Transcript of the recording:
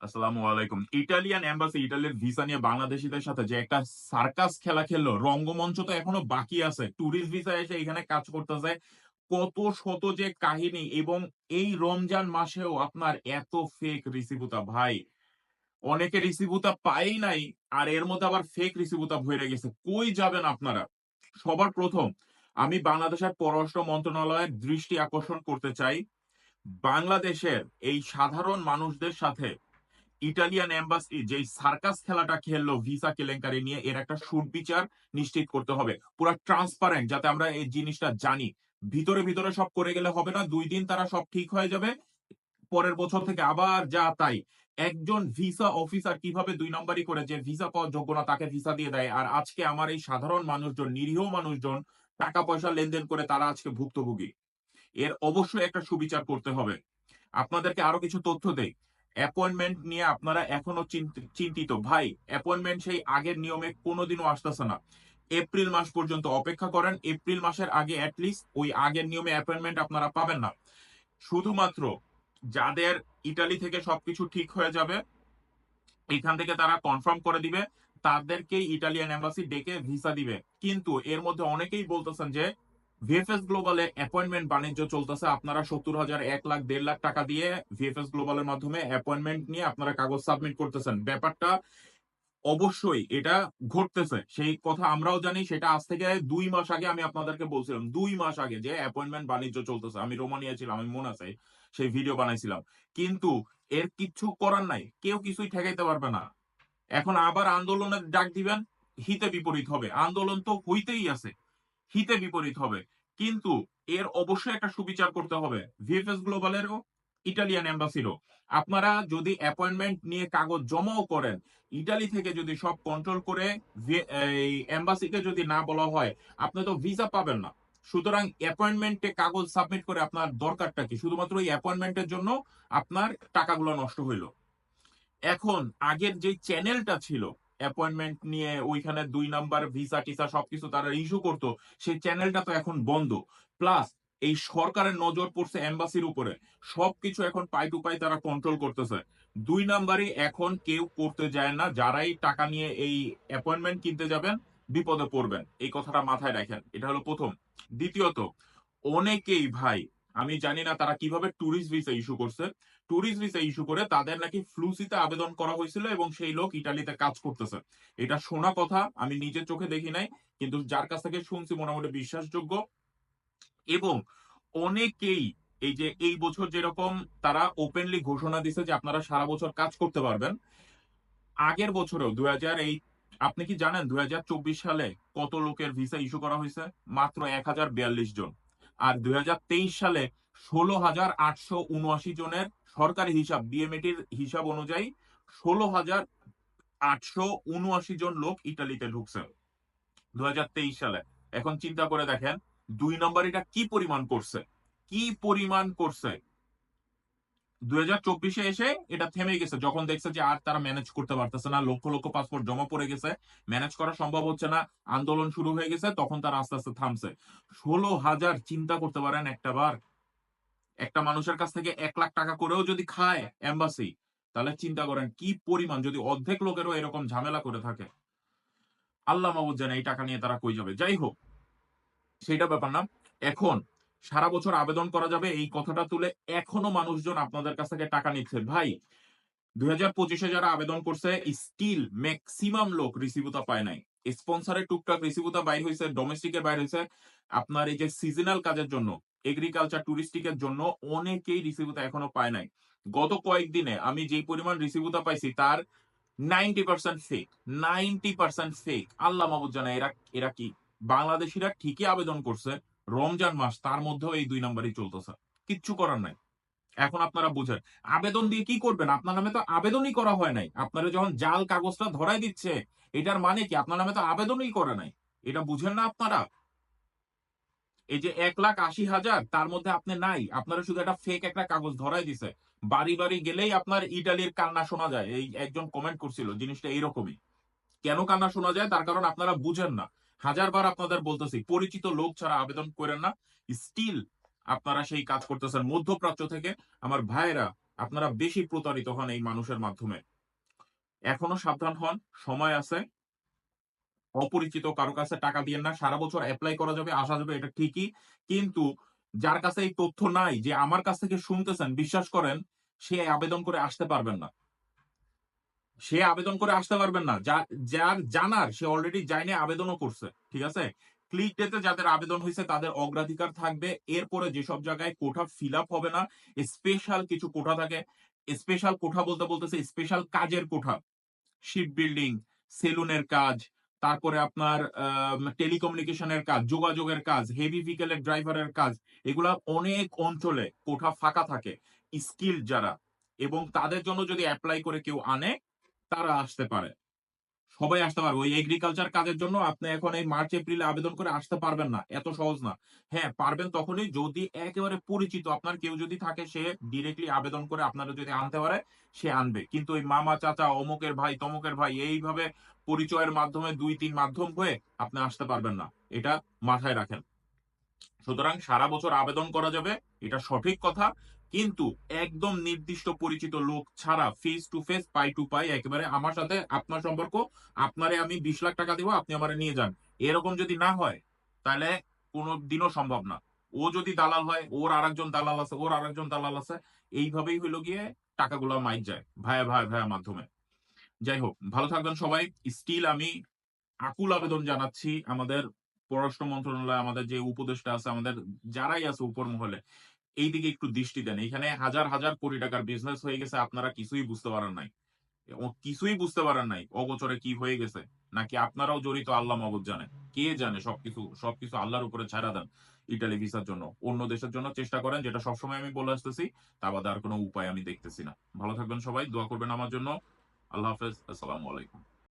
আসসালামু আলাইকুম। Italian embassy, ইটালির ভিসা নিয়ে বাংলাদেশিদের সাথে যে একটা সার্কাস খেলা খেললো, রঙ্গমঞ্চ তো এখনও বাকি আছে। ট্যুরিস্ট ভিসা এসে এখানে কাজ করতেছে। কত শত যে কাহিনী এবং এই রমজান মাসেও আপনার এত ফেক রিসিভুতা ভাই। অনেকে রিসিভুতা পাই নাই, আর এর মধ্যে আবার ফেক রিসিভুতা ভরে গেছে। কই যাবেন আপনারা? সবার প্রথম, আমি বাংলাদেশের পররাষ্ট্র মন্ত্রণালয়ের দৃষ্টি আকর্ষণ করতে চাই। বাংলাদেশের এই সাধারণ মানুষদের সাথে ইটালিয়ান এম্বাসি যেই সার্কাস খেলাটা খেললো ভিসা কেলেঙ্কারি নিয়ে, এর একটা সুবিচার নিশ্চিত করতে হবে। পুরো ট্রান্সপারেন্ট যাতে আমরা এই জিনিসটা জানি। ভিতরে ভিতরে সব করে গেলে হবে না, দুই দিন তারা সব ঠিক হয়ে যাবে। পরের বছর থেকে আবার যা তাই। একজন ভিসা অফিসার কীভাবে দুই নম্বরই করে যে ভিসা পাওয়ার যোগ্য না, তাকে ভিসা দিয়ে দেয়। আর আজকে আমার এই সাধারণ মানুষজন, নিরীহ মানুষজন টাকা পয়সা লেনদেন করে তারা আজকে ভুক্তভোগী। এর অবশ্যই একটা সুবিচার করতে হবে। আপনাদেরকে আরও কিছু তথ্য দেই। অ্যাপয়েন্টমেন্ট নিয়ে আপনারা এখনও চিন্তিত। ভাই অ্যাপয়েন্টমেন্ট সেই আগের নিয়মে কোনোদিনও আসতেছে না। এপ্রিল মাস পর্যন্ত অপেক্ষা করেন। এপ্রিল মাসের আগে অ্যাটলিস্ট ওই আগের নিয়মে অ্যাপয়েন্টমেন্ট আপনারা পাবেন না। শুধুমাত্র যাদের ইটালি থেকে সবকিছু ঠিক হয়ে যাবে, এখান থেকে তারা কনফার্ম করে দিবে, তাদেরকেই ইটালিয়ান এম্বাসি ডেকে ভিসা দিবে। কিন্তু এর মধ্যে অনেকেই বলতেছেন যে ভিএফএস গ্লোবালে অ্যাপয়েন্টমেন্ট বাণিজ্য চলতেছে। আপনারা সত্তর হাজার, এক লাখ, দেড় লাখ টাকা দিয়ে ভিএফএস গ্লোবালের মাধ্যমে অ্যাপয়েন্টমেন্ট নিয়ে আপনারা কাগজ সাবমিট করতেছেন। ব্যাপারটা অবশ্যই এটা ঘটতেছে। সেই কথা আমরাও জানি, সেটা আজ থেকে দুই মাস আগে আমি আপনাদেরকে বলছিলাম। দুই মাস আগে যে অ্যাপয়েন্টমেন্ট বাণিজ্য চলতেছে, আমি রোমানিয়া ছিলাম, আমি মনে আছে সেই ভিডিও বানাইছিলাম। কিন্তু এর কিচ্ছু করার নাই, কেউ কিছুই ঠেকাইতে পারবে না। এখন আবার আন্দোলনের ডাক দিবেন, হিতে বিপরীত হবে। আন্দোলন তো হইতেই আছে। হিতে বিপরীত হবে। কিন্তু এর অবশ্যই একটা সুবিচার করতে হবে। ভিএফএস গ্লোবালেরও ইটালিয়ান এম্বাসিরও। আপনারা যদি অ্যাপয়েন্টমেন্ট নিয়ে কাগজ জমাও করেন, ইটালি থেকে যদি সব কন্ট্রোল করে এম্বাসিকে যদি না বলা হয়, আপনি তো ভিসা পাবেন না। সুতরাং অ্যাপয়েন্টমেন্টে কাগজ সাবমিট করে আপনার দরকারটা কি? শুধুমাত্র এই অ্যাপয়েন্টমেন্টের জন্য আপনার টাকাগুলো নষ্ট হইল। এখন আগের যে চ্যানেলটা ছিল অ্যাপয়েন্টমেন্ট নিয়ে ওইখানে দুই নাম্বার ভিসা টিসা সবকিছু তারা ইস্যু করতো, সেই চ্যানেলটা তো এখন বন্ধ। প্লাস এই সরকারের নজর পড়ছে এম্বাসির উপরে। সবকিছু এখন পাই টু পাই তারা কন্ট্রোল করতেছে। দুই নাম্বারই এখন কেউ করতে যায় না, যারাই টাকা নিয়ে এই অ্যাপয়েন্টমেন্ট কিনতে যাবেন, বিপদে পড়বেন। এই কথাটা মাথায় রাখেন। এটা হলো প্রথম। দ্বিতীয়ত, অনেকেই ভাই, আমি জানি না তারা কীভাবে ট্যুরিস্ট ভিসা ইস্যু করছে ট্যুরিস্ট ভিসা ইস্যু করে তাদের নাকি ফ্লুসিতে আবেদন করা হয়েছিল এবং সেই লোক ইটালিতে কাজ করতেছে। এটা শোনা কথা, আমি নিজের চোখে দেখি নাই, কিন্তু যার কাছ থেকে শুনছি মোটামুটি বিশ্বাসযোগ্য। এবং অনেকেই এই যে এই বছর যেরকম তারা ওপেনলি ঘোষণা দিছে যে আপনারা সারা বছর কাজ করতে পারবেন, আগের বছরেও দুই এই আপনি কি জানেন দুই হাজার চব্বিশ সালে কত লোকের ভিসা ইস্যু করা হয়েছে? মাত্র এক হাজার বিয়াল্লিশ জন। আর দুই হাজার তেইশ সালে ষোলো হাজার আটশো উনআশি জনের সরকারি হিসাব ডিএমএটির হিসাব অনুযায়ী ষোলো হাজার আটশো উনআশি জন লোক ইটালিতে ঢুকছে দু সালে। এখন চিন্তা করে দেখেন, দুই নম্বর এটা কি পরিমাণ করছে? কি পরিমাণ করছে? দুই হাজার চব্বিশে এসে এটা থেমে গেছে, যখন দেখছে যে আর তারা ম্যানেজ করতে পারতেছে না, লক্ষ লক্ষ পাসপোর্ট জমা পড়ে গেছে ম্যানেজ করা সম্ভব হচ্ছে না, আন্দোলন শুরু হয়ে গেছে, তখন তারা আস্তে আস্তে থামছে। ষোলো হাজার চিন্তা করতে পারেন একটা বার একটা মানুষের কাছ থেকে এক লাখ টাকা করেও যদি খায় এম্বাসি তাহলে চিন্তা করেন কি পরিমাণ যদি অর্ধেক লোকেরও এরকম ঝামেলা করে থাকে। আল্লাহ মাহবুদ জানে এই টাকা নিয়ে তারা কই যাবে। যাই হোক সেটা ব্যাপার না। এখন সারা বছর আবেদন করা যাবে, এই কথাটা তুলে এখনও মানুষজন আপনাদের কাছ থেকে টাকা নিচ্ছে। ভাই, দুই হাজার পঁচিশে যারা আবেদন করছে স্টিল ম্যাক্সিমাম লোক রিসিভুতা পায় নাই। স্পন্সরের টুকটাক রিসিভুতা বাইর হয়েছে ডোমেস্টিকের বাইর হয়েছে আপনার এই যে সিজনাল কাজের জন্য এগ্রিকালচার টুরিস্টিকের জন্য অনেকেই রিসিভুতা এখনও পায় নাই। গত কয়েকদিনে আমি যে পরিমাণ রিসিভুতা পাইছি তার ninety percent fake ninety percent fake Allah মাহবুদ জানা এরা এরা কি? বাংলাদেশিরা ঠিকই আবেদন করছে, রমজান মাস তার মধ্যেও এই দুই নম্বরই চলতেছে। কিচ্ছু করার নাই। এখন আপনারা বুঝেন, আবেদন দিয়ে কি করবেন? আপনার নামে তো আবেদনই করা হয় নাই। আপনারা যখন জাল কাগজটা ধরাই দিচ্ছে, এটার মানে কি? আপনার নামে তো আবেদনই করে নাই। এটা বুঝেন না আপনারা? এই যে এক লাখ আশি হাজার, তার মধ্যে আপনি নাই। আপনারা শুধু একটা ফেক একটা কাগজ ধরাই দিছে। বাড়ি বাড়ি গেলেই আপনার ইটালির কান্না শোনা যায়। এই একজন কমেন্ট করছিল, জিনিসটা এইরকমই। কেন কান্না শোনা যায়? তার কারণ আপনারা বুঝেন না। হাজারবার আপনাদের বলতেছি, পরিচিত লোক ছাড়া আবেদন করেন না। স্টিল আপনারা সেই কাজ করতেছেন। মধ্যপ্রাচ্য থেকে আমার ভাইয়েরা, আপনারা বেশি প্রতারিত হন এই মানুষের মাধ্যমে। এখনও সাবধান হন, সময় আছে। অপরিচিত, কারও কাছে টাকা দিয়ে না, সারা বছর অ্যাপ্লাই করা যাবে, আসা যাবে, এটা ঠিকই। কিন্তু যার কাছে এই তথ্য নাই, যে আমার কাছ থেকে শুনতেছেন, বিশ্বাস করেন, সে আবেদন করে আসতে পারবেন না। সে আবেদন করে আসতে পারবেন না। যার জানার, সে অলরেডি যায়নি আবেদনও করছে, ঠিক আছে? ক্লিক ডেতে যাদের আবেদন হয়েছে তাদের অগ্রাধিকার থাকবে। এরপরে যেসব জায়গায় কোঠা ফিল হবে না স্পেশাল কিছু কোঠা থাকে স্পেশাল কোঠা বলতে বলতেছে স্পেশাল কাজের কোঠা। শিপ বিল্ডিং সেলুনের কাজ তারপরে আপনার টেলিকমিউনিকেশনের কাজ, যোগাযোগের কাজ হেভি ভেহিকেলের ড্রাইভারের কাজ, এগুলা অনেক অঞ্চলে কোঠা ফাঁকা থাকে স্কিল যারা। এবং তাদের জন্য যদি অ্যাপ্লাই করে কেউ আনে, তারা আসতে পারে। সবাই আসতে পারবে। ওই এগ্রিকালচার কাজের জন্য আপনি এখন এই মার্চ এপ্রিলে আবেদন করে আসতে পারবেন না। এত সহজ না। হ্যাঁ পারবেন তখনই যদি একেবারে পরিচিত আপনার কেউ যদি থাকে, সে ডিরেক্টলি আবেদন করে আপনারা যদি আনতে পারে, সে আনবে। কিন্তু ওই মামা, চাচা, অমুকের ভাই, তমুকের ভাই এইভাবে পরিচয়ের মাধ্যমে দুই, তিন মাধ্যম হয়ে আপনি আসতে পারবেন না। এটা মাথায় রাখেন। সুতরাং সারা বছর আবেদন করা যাবে। এটা সঠিক কথা। কিন্তু একদম নির্দিষ্ট পরিচিত লোক ছাড়া ফেস টু ফেস পাই টু পাই একেবারে আমার সাথে আপনার সম্পর্ক, আপনারে আমি বিশ লাখ টাকা দিব, আপনি আমারে নিয়ে যান। এরকম যদি না হয়, তাহলে কোনো দিনও সম্ভব না। ও যদি দালাল হয়, ওর আরেকজন দালাল আছে, ওর আরেকজন দালাল আছে, এইভাবেই হইল গিয়ে টাকাগুলো মাইক যায়, ভায়া ভায়া ভায়া মাধ্যমে। যাই হোক, ভালো থাকবেন সবাই। স্টিল আমি আকুল আবেদন জানাচ্ছি আমাদের পররাষ্ট্র মন্ত্রণালয়, আমাদের যে উপদেষ্টা আছে, আমাদের যারাই আছে উপর মহলে এই দিকে একটু দৃষ্টি দেন। এখানে হাজার হাজার কোটি টাকার বিজনেস হয়ে গেছে, আপনারা কিছুই বুঝতে পারেন নাই। কিছুই বুঝতে পারেন নাই, অগোচরে কি হয়ে গেছে, নাকি আপনারাও জড়িত আল্লাহ মগজ জানে কে জানে সবকিছু সবকিছু আল্লাহর উপরে ছাড়া দেন ইটালি ভিসার জন্য। অন্য দেশের জন্য চেষ্টা করেন, যেটা সবসময় আমি বলে আসতেছি, তা বাদে আর কোনো উপায় আমি দেখতেছি না। ভালো থাকবেন সবাই, দোয়া করবেন আমার জন্য। আল্লাহ হাফেজ, আসসালামু আলাইকুম।